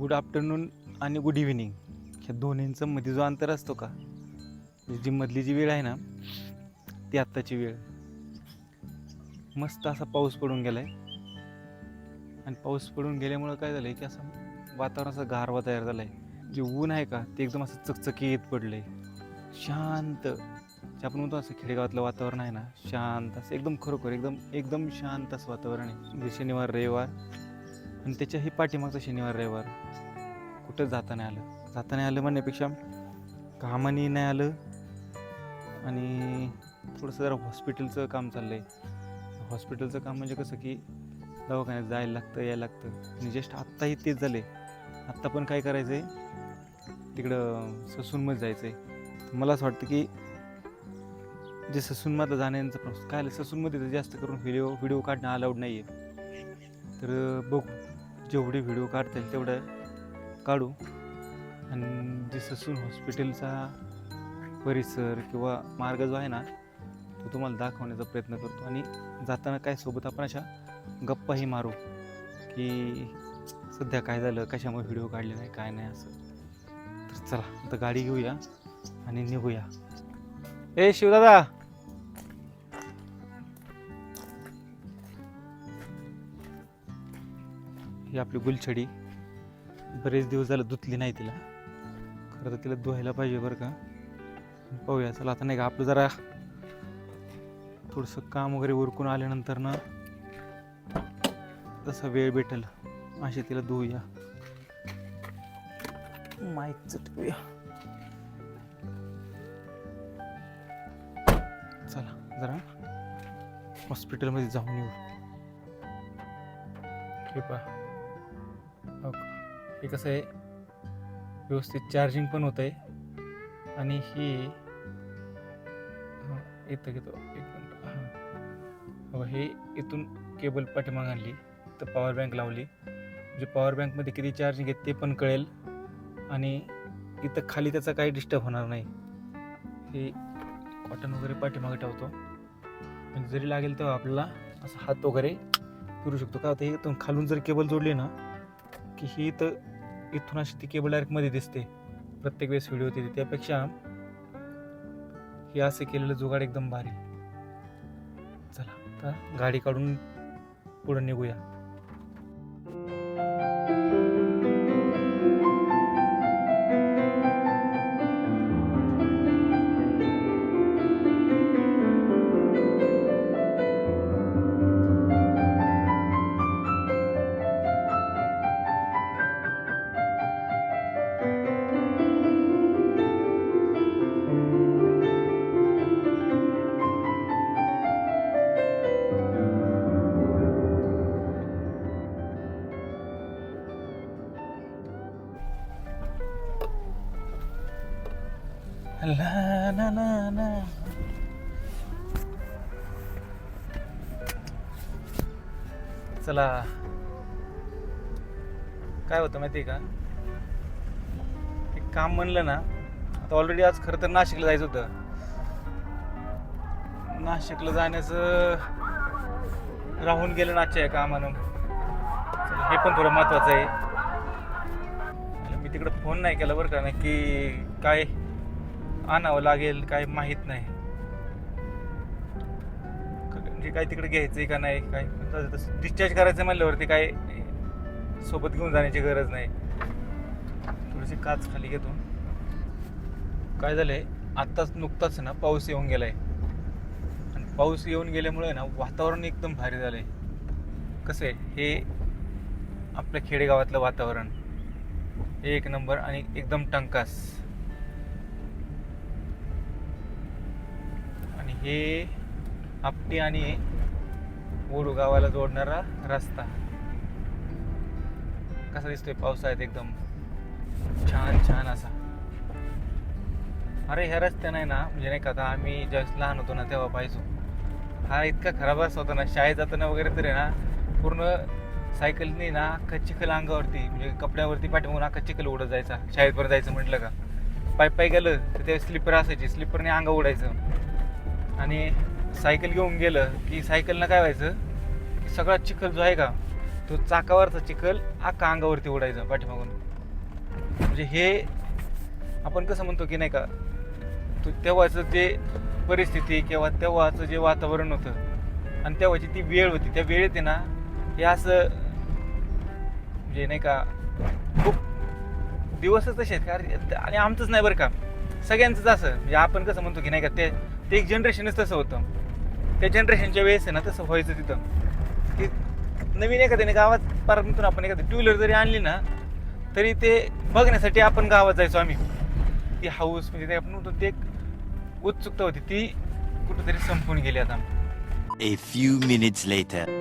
Good afternoon आणि good evening. ह्या दोन्हींचं मध्ये जो अंतर असतो का? जी मधली जी वेळ आहे ना ती आत्ताची वेळ. मस्त असा पाऊस पडून गेलाय. आणि पाऊस पडून गेल्यामुळं काय झालंय की असं वातावरणाचा गारवा तयार झालाय. जे ऊन आहे का ते एकदम असं चकचकीत पडलंय. शांत. जे आपण म्हणतो असं खेडेगावातलं वातावरण आहे ना शांत असं एकदम खरोखर एकदम एकदम शांत असं वातावरण आहे. म्हणजे शनिवार रविवार आणि त्याच्याही पाठीमागचा शनिवार रविवार कुठं जाता नाही आलं. जाता नाही आलं म्हणण्यापेक्षा कामाने नाही आलं आणि थोडंसं जरा हॉस्पिटलचं काम चाललं आहे हॉस्पिटलचं काम म्हणजे कसं की दवाखान्यात जायला लागतं यायला लागतं. आणि जस्ट आत्ताही तेच झाले आत्ता पण काय करायचं आहे तिकडं ससूनमध्ये जायचं आहे मला असं वाटतं की जे ससूनमध्ये जाण्याचं प्रोसेस काय आलं? ससूनमध्ये जास्त करून व्हिडिओ व्हिडिओ काढणं अलाउड नाही आहे तर बघू. जेवढे व्हिडिओ काढता येईल तेवढं काढू. आणि जे ससून हॉस्पिटलचा परिसर किंवा मार्ग जो आहे ना तो तुम्हाला दाखवण्याचा प्रयत्न करतो. आणि जाताना काय सोबत आपण अशा गप्पाही मारू की सध्या काय झालं कशामुळे व्हिडिओ काढले नाही काय नाही असं. तर चला आता गाडी घेऊया आणि निघूया. ए शिवदादा! ही आपली गुलछडी. बरेच दिवस झालं धुतली नाही तिला. खरं तर तिला धुवायला पाहिजे बरं का. पाहूया चला आता नाही का आपलं जरा थोडंसं काम वगैरे उरकून आल्यानंतर ना तसा वेळ भेटेल. अशी तिला धुवूया. माईकचं ठेवूया चला जरा हॉस्पिटलमध्ये जाऊन येऊ. हे पहा. हो हे कसं आहे? व्यवस्थित चार्जिंग पण होत आहे आणि ही येतं इथं घेतो एक मिनट हां. हो हे इथून केबल पाठीमाग आणली तर पॉवर बँक लावली. म्हणजे पॉवर बँकमध्ये किती चार्जिंग आहे ते पण कळेल. आणि इथं खाली त्याचा काही डिस्टर्ब होणार नाही. हे कॉटन वगैरे पाठीमागे ठेवतो. म्हणजे जरी लागेल तेव्हा आपल्याला असं हात वगैरे फिरू शकतो. का आता हे इथून खालून जर केबल जोडली ना की ही इथं इथून अशी ती केबल डायरेक्टमध्ये दिसते. प्रत्येक वेळेस व्हिडिओ येते त्यापेक्षा हे असं केलेलं जुगाड एकदम भारी. चला आता गाडी काढून पुढं निघूया. La, ना ना ना. चला. काय होतं माहिती आहे का? एक काम म्हणलं ना आता ऑलरेडी आज खरं तर नाशिकला जायचं होतं. नाशिकला जाण्याचं राहून गेलं ना आजच्या या कामानं. हे पण थोडं महत्वाचं आहे. मी तिकडं फोन नाही केला बरं का नक्की काय आणावं लागेल काय माहीत नाही. म्हणजे काय तिकडे घ्यायचंय का नाही काय डिस्चार्ज करायचं म्हणल्यावरती काय सोबत घेऊन जाण्याची गरज नाही. थोडीशी काच खाली घेतो. काय झालंय आत्ताच नुकताच ना पाऊस येऊन गेलाय. आणि पाऊस येऊन गेल्यामुळे ना वातावरण एकदम भारी झालंय. कसं आहे हे आपल्या खेडेगावातलं वातावरण. एक नंबर आणि एकदम टंकास. हे आपटी आणि ओडू गावाला जोडणारा रस्ता. कसा दिसतोय पावसाळ्यात एकदम. छान छान असा. अरे ह्या रस्त्यानं नाही ना म्हणजे नाही का आता आम्ही जस्ट लहान होतो ना तेव्हा पाहिजो हा इतका खराब रस्ता होता ना शाळेत जाताना वगैरे तरी ना पूर्ण सायकलने ना अख्खा चिखल अंगावरती म्हणजे कपड्यावरती पाठीमागून अख्खा चिखल उडत जायचा. शाळेतपर्यंत जायचं म्हटलं का. पाय पाय गेलं तर ते स्लिपर असायची. स्लिपरने अंगा उडायचं. आणि सायकल घेऊन गेलं की सायकलनं काय व्हायचं? की सगळा चिखल जो आहे का तो चाकावरचा चिखल अख्खा अंगावरती उडायचा पाठीमागून? म्हणजे हे आपण कसं म्हणतो की नाही का तू तेव्हाचं जे परिस्थिती किंवा तेव्हाचं जे वातावरण होतं आणि तेव्हाची ती वेळ होती त्या वेळेत आहे ना हे असं म्हणजे नाही का खूप दिवसच तसे आहेत. कारण आणि आमचंच नाही बरं का. सगळ्यांचंच असं. म्हणजे आपण कसं म्हणतो की नाही का ते ते एक जनरेशनच तसं होतं. त्या जनरेशनच्या वेळेस आहे ना तसं व्हायचं तिथं. की नवीन एखाद्याने गावात परंतु आपण एखादी टू व्हीलर जरी आणली ना तरी ते बघण्यासाठी आपण गावात जायचो आम्ही. ती हाऊस म्हणजे ते आपण म्हणतो ते एक उत्सुकता होती. ती कुठंतरी संपून गेली आता. A few minutes later.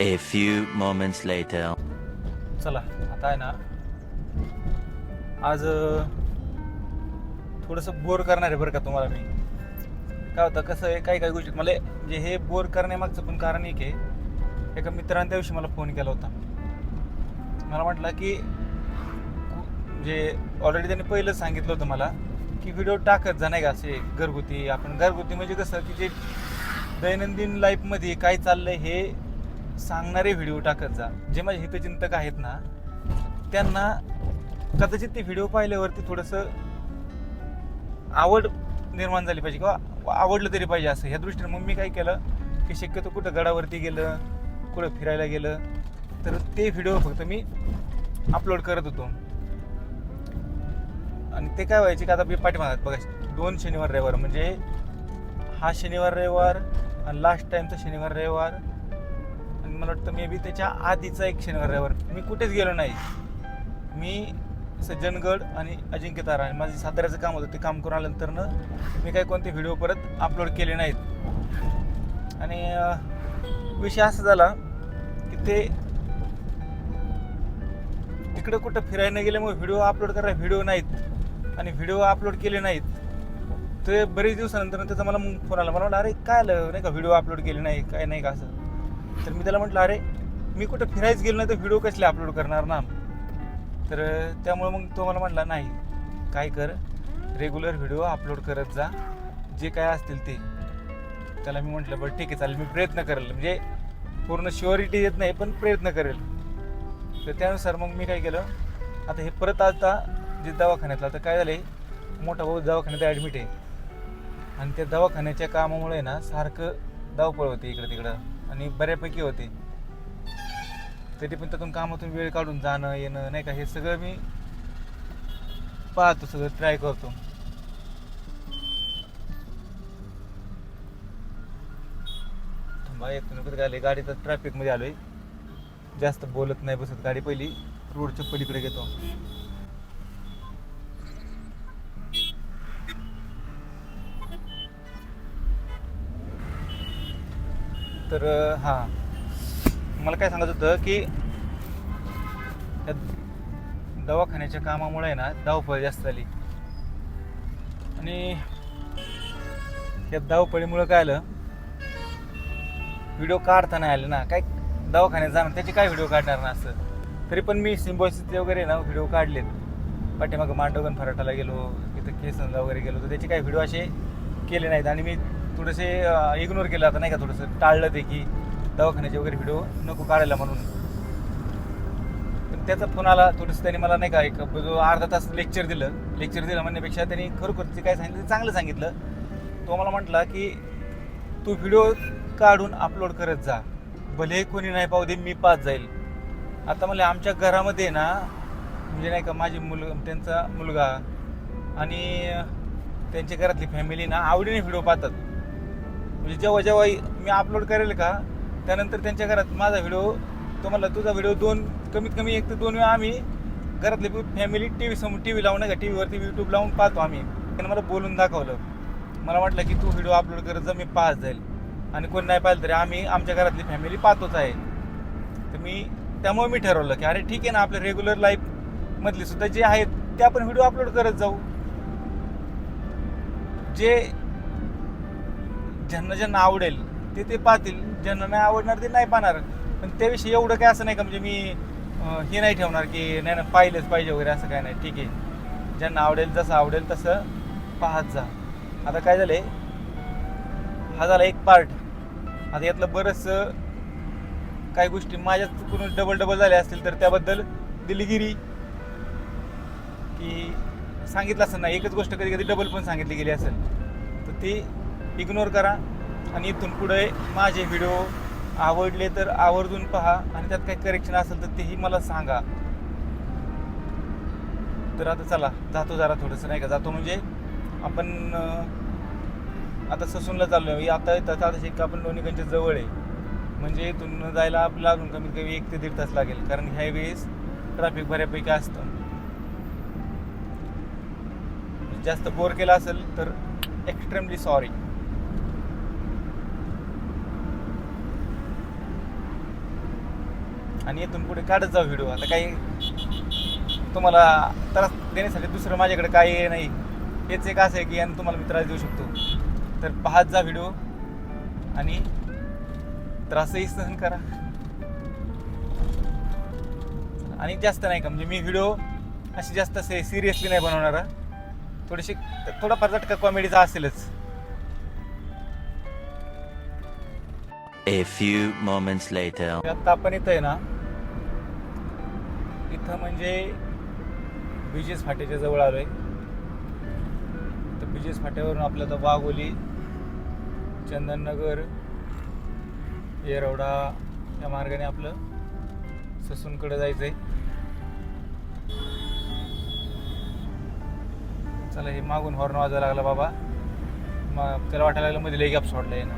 A few moments later. चला आता आहे ना. आज थोडस थोडंसं बोर करणार आहे बरं का तुम्हाला मी. काय होतं कसं आहे काही काही गोष्टी मला म्हणजे हे बोर करण्यामागचं पण कारण एक आहे. एका मित्राने त्या दिवशी मला फोन केला होता. मला म्हटलं की म्हणजे ऑलरेडी त्यांनी पहिलं सांगितलं होतं मला की व्हिडिओ टाकत जा नाही का असे घरगुती. आपण घरगुती म्हणजे कसं की जे दैनंदिन लाईफमध्ये काय चाललंय हे सांगणारे व्हिडिओ टाकत जा. जे माझे हितचिंतक आहेत ना त्यांना कदाचित ते व्हिडिओ पाहिल्यावरती थोडंसं आवड निर्माण झाली पाहिजे किंवा आवडलं तरी पाहिजे असं. ह्या दृष्टीने मग मी काय केलं की शक्यतो कुठं गडावरती गेलं कुठं फिरायला गेलं तर ते व्हिडिओ फक्त मी अपलोड करत होतो. आणि ते काय व्हायचे की आता मी पाठीमागात बघा दोन शनिवार रविवार. म्हणजे हा शनिवार रविवार आणि लास्ट टाइमचा शनिवार रविवार मला वाटतं मे बी त्याच्या आधीचा एक शनिवार मी कुठेच गेलो नाही. मी सज्जनगड आणि अजिंक्य तारा आणि माझं साताऱ्याचं काम होतं ते काम करून आल्यानंतरनं मी काही कोणते व्हिडिओ परत अपलोड केले नाहीत. आणि विषय असा झाला की ते तिकडे कुठं फिरायला गेल्यामुळे व्हिडिओ अपलोड करायला व्हिडिओ नाहीत आणि व्हिडिओ अपलोड केले नाहीत. ते बरेच दिवसानंतर त्याचा मला मग फोन आला. मला म्हणलं अरे काय आलं? नाही का व्हिडिओ अपलोड केले नाही काय नाही का असं. तर मी त्याला म्हटलं अरे मी कुठं फिरायच गेलो नाही तर व्हिडिओ कसले अपलोड करणार ना? तर त्यामुळे मग तो मला म्हटला नाही काय कर रेग्युलर व्हिडिओ अपलोड करत जा जे काय असतील ते. त्याला मी म्हटलं बरं ठीक आहे चालेल मी प्रयत्न करेल. म्हणजे पूर्ण शुअरिटी येत नाही पण प्रयत्न करेल. तर त्यानुसार मग मी काय केलं आता हे परत आता जे दवाखान्यातलं आता काय झालं आहे मोठा भाऊ दवाखान्यात ॲडमिट आहे. आणि त्या दवाखान्याच्या कामामुळे ना सारखं धावपळ होते इकडं तिकडं आणि बऱ्यापैकी होते. तरी पण त्यातून कामातून वेळ काढून जाणं येणं नाही का हे सगळं मी पाहतो सगळं ट्राय करतो. थांबा एक मिनिट आले गाडीचा ट्रॅफिकमध्ये आलोय. जास्त बोलत नाही बसत गाडी पहिली. रोडच्या पलीकडे घेतो. तर हां. मला काय सांगत होतं की त्या दवाखान्याच्या कामामुळे आहे ना धावपळ जास्त झाली. आणि त्या धावपळीमुळं काय आलं? व्हिडिओ काढता नाही आले ना काय दवाखान्यात जाणार त्याचे काय व्हिडिओ काढणार ना असं. तरी पण मी सिम्बॉसिसचे वगैरे ना व्हिडिओ काढलेत. पाठीमागं मांडोगन फराटाला गेलो इथं केसनला वगैरे गेलो तर त्याचे काही व्हिडिओ असे केले नाहीत. आणि मी थोडेसे इग्नोर केलं आता नाही का थोडंसं? टाळलं ते की दवाखान्याचे वगैरे व्हिडिओ नको काढायला म्हणून. पण त्याचा फोन आला थोडंसं त्यांनी मला नाही का एक जो अर्धा तास लेक्चर दिलं लेक्चर दिलं म्हणण्यापेक्षा त्यांनी खरोखर ते काय सांगितलं ते चांगलं सांगितलं. तो मला म्हटला की तू व्हिडिओ काढून अपलोड करत जा. भले कोणी नाही पाहू दे मी पास जाईल. आता मला आमच्या घरामध्ये ना म्हणजे नाही का माझी मुल त्यांचा मुलगा आणि त्यांच्या घरातली फॅमिली ना आवडीने व्हिडिओ पाहतात. म्हणजे जेव्हा जेव्हा मी अपलोड करेल का त्यानंतर त्यांच्या घरात माझा व्हिडिओ तुम्हाला तुझा व्हिडिओ दोन कमीत कमी एक ते दोन वेळा आम्ही घरातली फॅमिली टी व्ही समोर टी व्ही लावून नाही का टी व्हीवरती यूट्यूब लावून पाहतो आम्ही. त्यानं मला बोलून दाखवलं. मला वाटलं की तू व्हिडिओ अपलोड करत जा मी पास जाईल. आणि कोण नाही पाहिलं तरी आम्ही आमच्या घरातली फॅमिली पाहतोच आहे. तर मी त्यामुळे मी ठरवलं की अरे ठीक आहे ना आपल्या रेग्युलर लाईफमधले सुद्धा जे आहेत ते आपण व्हिडिओ अपलोड करत जाऊ. जे ज्यांना ज्यांना आवडेल ते ते पाहतील. ज्यांना नाही आवडणार ते नाही पाहणार. पण त्याविषयी एवढं काय असं नाही का म्हणजे मी अं, हे नाही ठेवणार की नाही ना पाहिलंच पाहिजे वगैरे असं काय नाही. ठीक आहे. ज्यांना आवडेल जसं आवडेल तसं पाहत जा. आता काय झालंय? हा झाला एक पार्ट आता यातलं बरंचसं काही गोष्टी माझ्या चुकून डबल डबल झाल्या असतील तर त्याबद्दल दिलगिरी की सांगितलं असं नाही. एकच गोष्ट कधी कधी डबल पण सांगितली गेली असेल. तर ती इग्नोर करा आणि इथून पुढे माझे व्हिडिओ आवडले तर आवर्जून पहा आणि त्यात काही करेक्शन असेल तर तेही मला सांगा. तर आता चला जातो जरा थोडंसं नाही का? जातो म्हणजे आपण आता ससूनला चाललो आहे आता येतात आता शेक आपण लोणीगंजच्या जवळ आहे. म्हणजे इथून जायला आपल्याला अजून कमीत कमी एक ते दीड तास लागेल. कारण ह्या वेळेस ट्रॅफिक बऱ्यापैकी असतं. जास्त बोर केला असेल तर एक्स्ट्रीमली सॉरी आणि इथून पुढे काढत जाऊ व्हिडिओ. आता काही तुम्हाला त्रास देण्यासाठी दुसरं माझ्याकडे काही नाही. हेच एक असं आहे की यानं तुम्हाला मी त्रास देऊ शकतो. तर पाहत जा व्हिडिओ आणि त्रासही सहन करा. आणि जास्त नाही का म्हणजे मी व्हिडिओ अशी जास्त सिरियसली नाही बनवणार थोडीशी थोडाफार झटका कॉमेडीचा असेलच. A few moments later. आता आपण इथं आहे ना इथं म्हणजे बीजेस फाट्याच्या जवळ आलो आहे तर बीजेस फाट्यावरून आपलं तर वाघोली चंदननगर येरवडा या मार्गाने आपलं ससूनकडे आहे चला हे मागून हॉर्न वाजायला लागला बाबा. मग त्याला वाटायला लागलं मध्ये लई गॅप आहे ना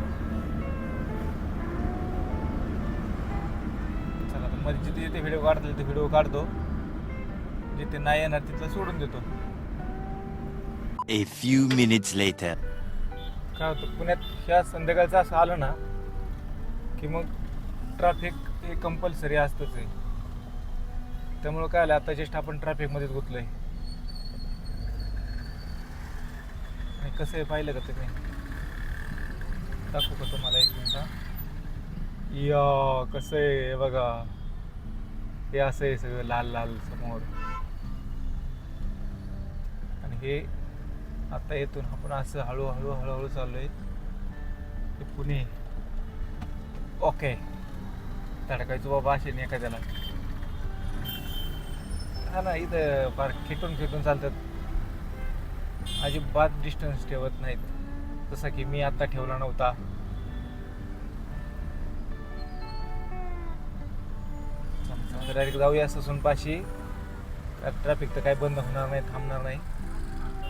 मध्ये जिथे जिथे व्हिडिओ काढतो तिथे व्हिडिओ काढतो. जिथे नाही येणार तिथलं सोडून देतो. A few minutes later. काय होतं पुण्यात ह्या संध्याकाळचं असं आलं ना की मग ट्रॅफिक हे कंपल्सरी असतंच आहे. त्यामुळं काय आलं आता जस्ट आपण ट्रॅफिकमध्येच गुतलोय. आणि कसं आहे पाहिलं का तुम्ही? दाखवू का तुम्हाला एक मिनिट? या कसं आहे हे बघा. हे असं आहे सगळं लाल लाल समोर. आणि हे आता येथून आपण असं हळूहळू हळूहळू चाललोय ते पुणे. ओके. धडकायचो बाबा असे नाही एखाद्याला. हा ना इथं फार खेटून खेटून चालतात. अजिबात डिस्टन्स ठेवत नाहीत. जसा की मी आता ठेवला नव्हता. डायरेक्ट जाऊया ससून पाशी ट्रॅफिक तर काही बंद होणार नाही थांबणार नाही.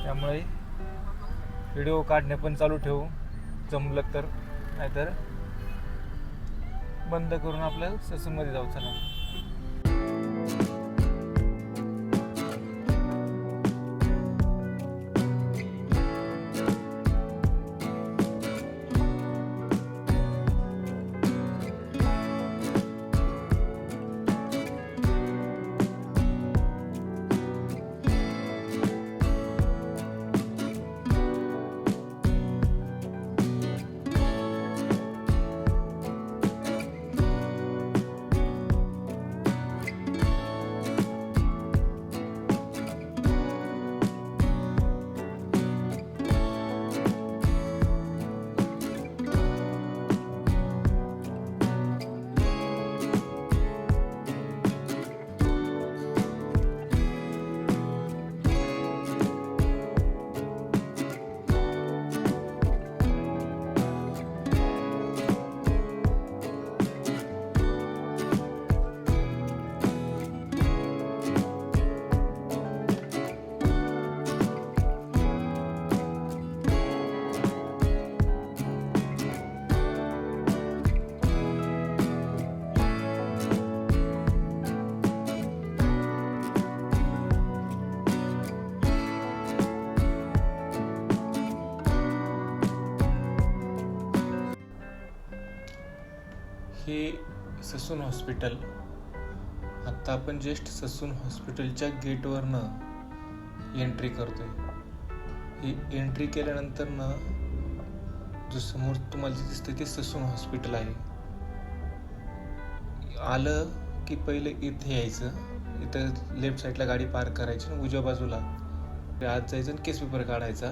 त्यामुळे व्हिडिओ काढणे पण चालू ठेवू. जमलं तर. नाहीतर बंद करून आपलं ससूनमध्ये जाऊ चला. ससून हॉस्पिटल. आत्ता आपण ज्येष्ठ ससून हॉस्पिटलच्या गेटवरनं एंट्री करतोय. ही एंट्री केल्यानंतर ना जो समोर तुम्हाला जे दिसतं ते ससून हॉस्पिटल आहे. आलं की पहिले इथे यायचं. इथं लेफ्ट साईडला गाडी पार्क करायची आणि उजव्या बाजूला. आत जायचं आणि केस पेपर काढायचा.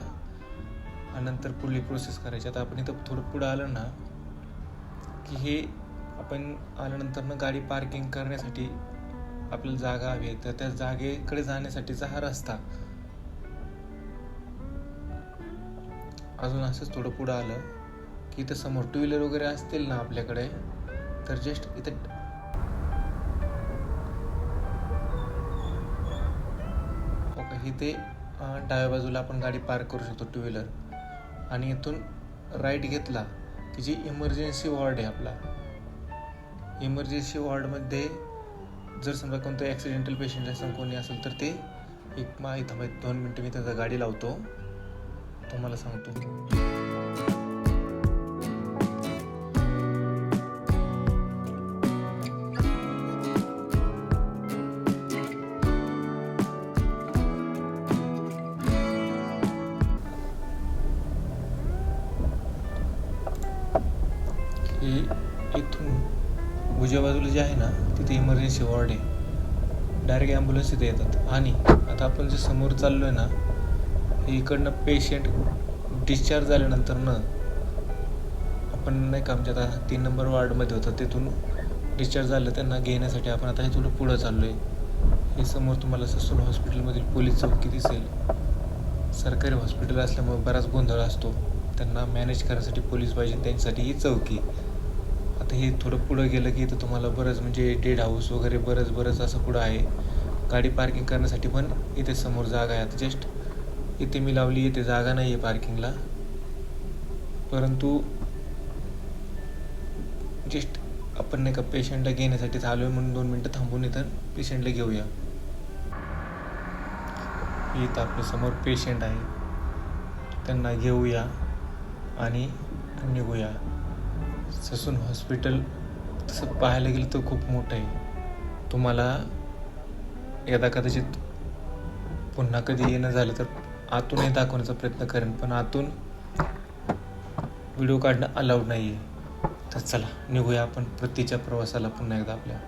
आणि नंतर पुढली प्रोसेस करायची. आता आपण इथं थोडं पुढं आलं ना की हे आपण आल्यानंतर ना गाडी पार्किंग करण्यासाठी आपल्याला जागा हवी आहे. तर त्या जागेकडे जाण्यासाठीचा हा रस्ता. अजून असंच थोडं पुढं आलं की इथं समोर टू व्हीलर वगैरे असतील ना आपल्याकडे तर जस्ट इथं ओके इथे डाव्या बाजूला आपण गाडी पार्क करू शकतो टू व्हीलर आणि इथून राईट घेतला की जी इमर्जन्सी वॉर्ड आहे आपला इमर्जन्सी वॉर्डमध्ये जर समजा कोणतं ॲक्सिडेंटल पेशंट असेल कोणी असेल तर ते एक मा इथं माहीत दोन मिनटं मी त्याचा गाडी लावतो. तुम्हाला सांगतो. उजव्या बाजूला जे आहे ना तिथे इमर्जन्सी वॉर्ड आहे. डायरेक्ट ॲम्ब्युलन्स तिथे येतात. आणि आता आपण जे समोर चाललो आहे ना हे इकडनं पेशंट डिस्चार्ज झाल्यानंतर ना आपण नाही का आमच्या आता तीन नंबर वॉर्डमध्ये होतं तिथून डिस्चार्ज झालं त्यांना घेण्यासाठी आपण आता हे थोडं पुढं चाललो आहे हे समोर तुम्हाला ससून हॉस्पिटलमधील पोलीस चौकी दिसेल. सरकारी हॉस्पिटल असल्यामुळे बराच गोंधळ असतो. त्यांना मॅनेज करण्यासाठी पोलीस पाहिजे त्यांच्यासाठी ही चौकी. फक्त हे थोडं पुढं गेलं की इथं तुम्हाला बरंच म्हणजे डेड हाऊस वगैरे बरंच बरंच असं पुढं आहे. गाडी पार्किंग करण्यासाठी पण इथे समोर जागा आहे. आता जस्ट इथे मी लावली इथे जागा नाही आहे पार्किंगला परंतु जस्ट आपण नाही का पेशंटला घेण्यासाठी चालू आहे म्हणून दोन मिनटं थांबून इथं पेशंटला घेऊया. इथं आपल्यासमोर पेशंट आहे. त्यांना घेऊया आणि निघूया. ससून हॉस्पिटल तसं पाहायला गेलं तर खूप मोठं आहे. तुम्हाला एकदा कदाचित पुन्हा कधी येणं झालं तर आतूनही दाखवण्याचा प्रयत्न करेन पण आतून व्हिडिओ काढणं अलाउड नाही आहे तर चला निघूया आपण प्रतीच्या प्रवासाला पुन्हा एकदा आपल्या.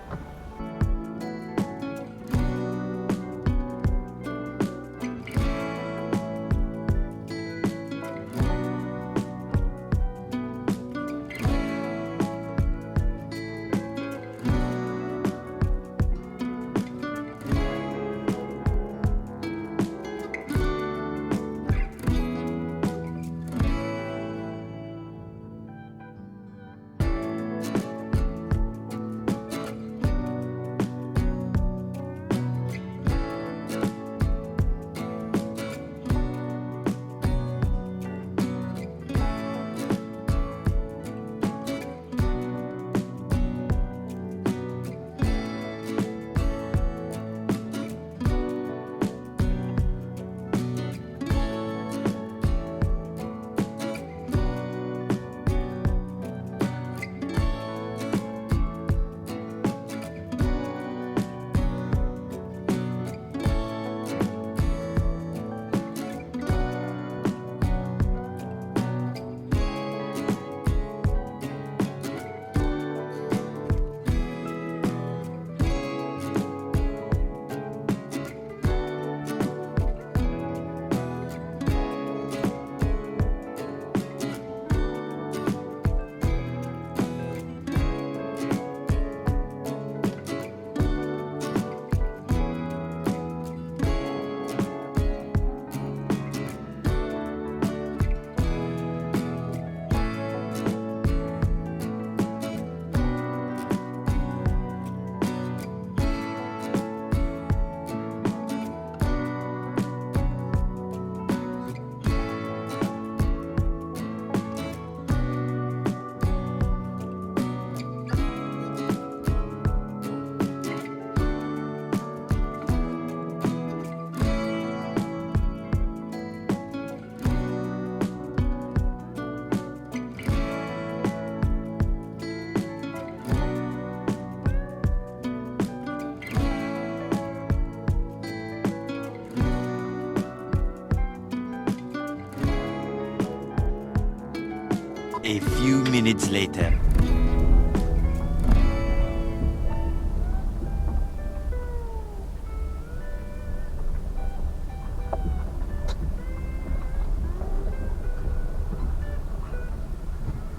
Minutes later.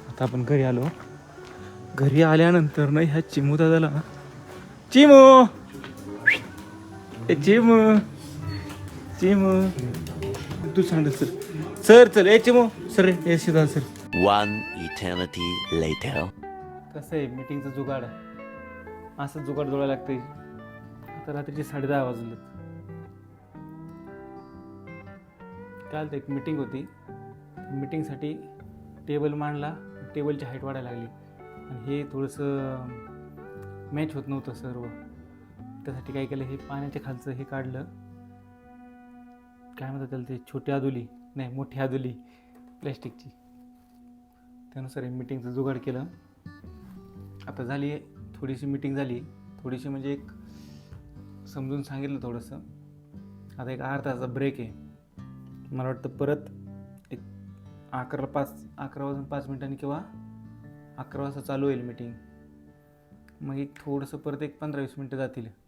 आता आपण घरी आलो. घरी आल्यानंतर ना ह्या चिमू दादाला चिमू! ए चिमू! चिमू! तू सांग सर. सर चल. ए चिमू! सर ए शिदा सर. One eternity later. कसं आहे मीटिंगचं जुगाड असं जुगाड जोडायला लागते आता रात्रीचे साडे दहा वाजलेत. काल तर एक मीटिंग होती. मीटिंगसाठी टेबल मांडला. टेबलची हाईट वाढायला लागली. आणि हे थोडंसं मॅच होत नव्हतं सर्व. त्यासाठी काय केलं हे पाण्याच्या खालचं हे काढलं. काय म्हणतात त्याला ते? छोटी आदुली. नाही मोठी आदुली. प्लॅस्टिकची त्यानुसार एक मीटिंगचं जुगाड केलं. आता झाली आहे थोडीशी मीटिंग झाली. थोडीशी म्हणजे एक समजून सांगितलं थोडंसं. आता एक आठ तासाचा ब्रेक आहे. मला वाटतं परत एक अकरा पाच अकरा वाजून पाच मिनिटांनी किंवा अकरा वाजता चालू होईल मीटिंग मग एक थोडंसं परत एक पंधरा वीस मिनटं जातील.